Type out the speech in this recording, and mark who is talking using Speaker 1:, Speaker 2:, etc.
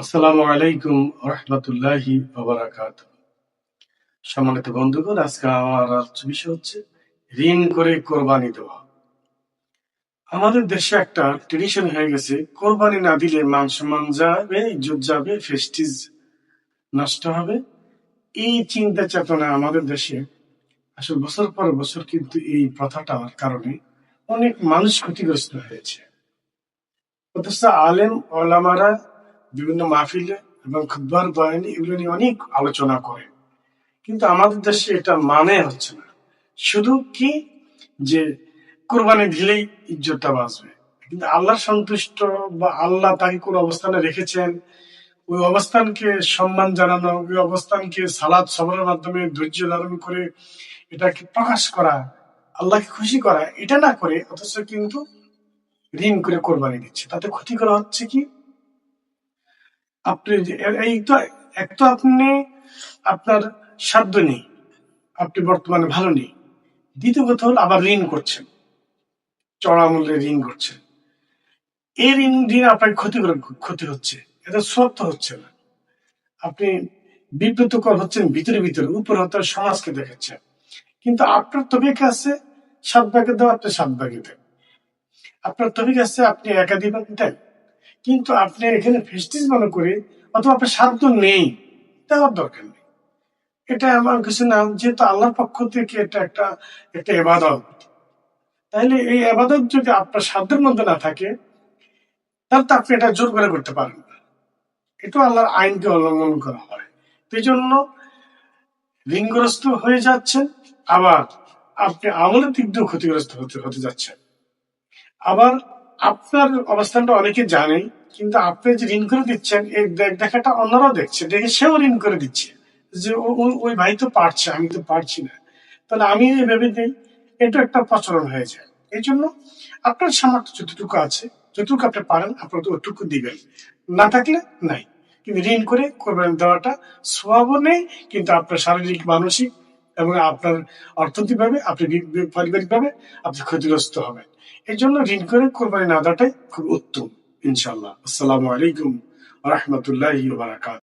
Speaker 1: আসসালামু আলাইকুম রহমতুল্লাহি সম্মানিত বন্ধুগণ, আজকে আমার বিষয় হচ্ছে ঋণ করে কোরবানি দেওয়া। আমাদের দেশে একটা ট্রেডিশন হয়ে গেছে, কোরবানি না দিলে মান সম্মান যাবে, ইজ্জত যাবে ফেস্টিজ নষ্ট হবে। এই চিন্তা চেতনা আমাদের দেশে আসলে বছর পর বছর কিন্তু এই প্রথাটার কারণে অনেক মানুষ ক্ষতিগ্রস্ত হয়েছে। অথচ আলেম, ওলামারা বিভিন্ন মাহফিলে এবং খুববার বয়ানি এগুলো নিয়ে অনেক আলোচনা করে। কিন্তু আমাদের দেশে এটা মানে হচ্ছে না। শুধু কি? যে কোরবানি দিলেই ইজ্জতটা বাঁচবে। কিন্তু আল্লাহ সন্তুষ্ট বা আল্লাহ তাকে কোন অবস্থানে রেখেছেন, ওই অবস্থানকে সম্মান জানানো, ওই অবস্থানকে সালাদ সবরের মাধ্যমে ধৈর্য ধারণ করে এটাকে প্রকাশ করা, আল্লাহকে খুশি করা, এটা না করে অথচ কিন্তু ঋণ করে কোরবানি দিচ্ছে। তাতে ক্ষতি করা হচ্ছে কি? আপনি এই তো, এক তো আপনি আপনার সাধ্য নেই, আপনি বর্তমানে ভালো নেই। দ্বিতীয় কথা হলো আবার ঋণ করছেন, চড়া মূল্যে ঋণ করছেন। এই ঋণ ঋণ আপনার ক্ষতি ক্ষতি হচ্ছে, এটা সত্য হচ্ছে না। আপনি বিব্রতকর হচ্ছেন, ভিতরে ভিতরে, উপর হতে সমাজকে দেখাচ্ছেন কিন্তু আপনার তবিক আছে, সাত ভাগে দেওয়া আপনি সাত ভাগে দেন। আপনার তবিক আছে, আপনি একা দিবেন দেন। কিন্তু আপনি এখানে ফেস্টিজ মনে করে, অথবা আপনার সাধ্য নেই দেওয়ার দরকার নেই। এটা এমন কিছু না, যেহেতু আল্লাহর পক্ষ থেকে এটা একটা একটা এবাদত তাহলে এই এবাদত যদি আপনার সাধ্যের মধ্যে না থাকে, তাহলে তো আপনি এটা জোর করে করতে পারেন না। এটাও আল্লাহর আইনকে অবলম্বন করা হয়। এই জন্য ঋণগ্রস্ত হয়ে যাচ্ছেন, আবার আপনি আমলের দিক দিয়েও ক্ষতিগ্রস্ত হতে হতে যাচ্ছেন। আবার আপনার অবস্থানটা অনেকে জানে কিন্তু আপনি যে ঋণ করে দিচ্ছেন, এই দেখাটা অন্যরাও দেখছে, দেখে সেও ঋণ করে দিচ্ছে। যে ওই ভাই তো পারছে, আমি তো পারছি না। তাহলে আমি এই ভেবে দিই এটা একটা প্রচলন হয়ে যায়। এই জন্য আপনার সামর্থ্য যতটুকু আছে, যতটুকু আপনি পারেন আপনার ওটুকু দিবেন। না থাকলে নাই। কিন্তু ঋণ করে কোরবানি দেওয়াটা স্বভাবও নেই, কিন্তু আপনার শারীরিক, মানসিক এবং আপনার অর্থনৈতিকভাবে আপনি পারিবারিক ভাবে আপনি ক্ষতিগ্রস্ত হবেন। এই জন্য ঋণ করে কোরবানি না দেওয়াটাই খুব উত্তম ইনশাল্লাহ আসসালামু আলাইকুম রহমতুল্লাহ বারাকাত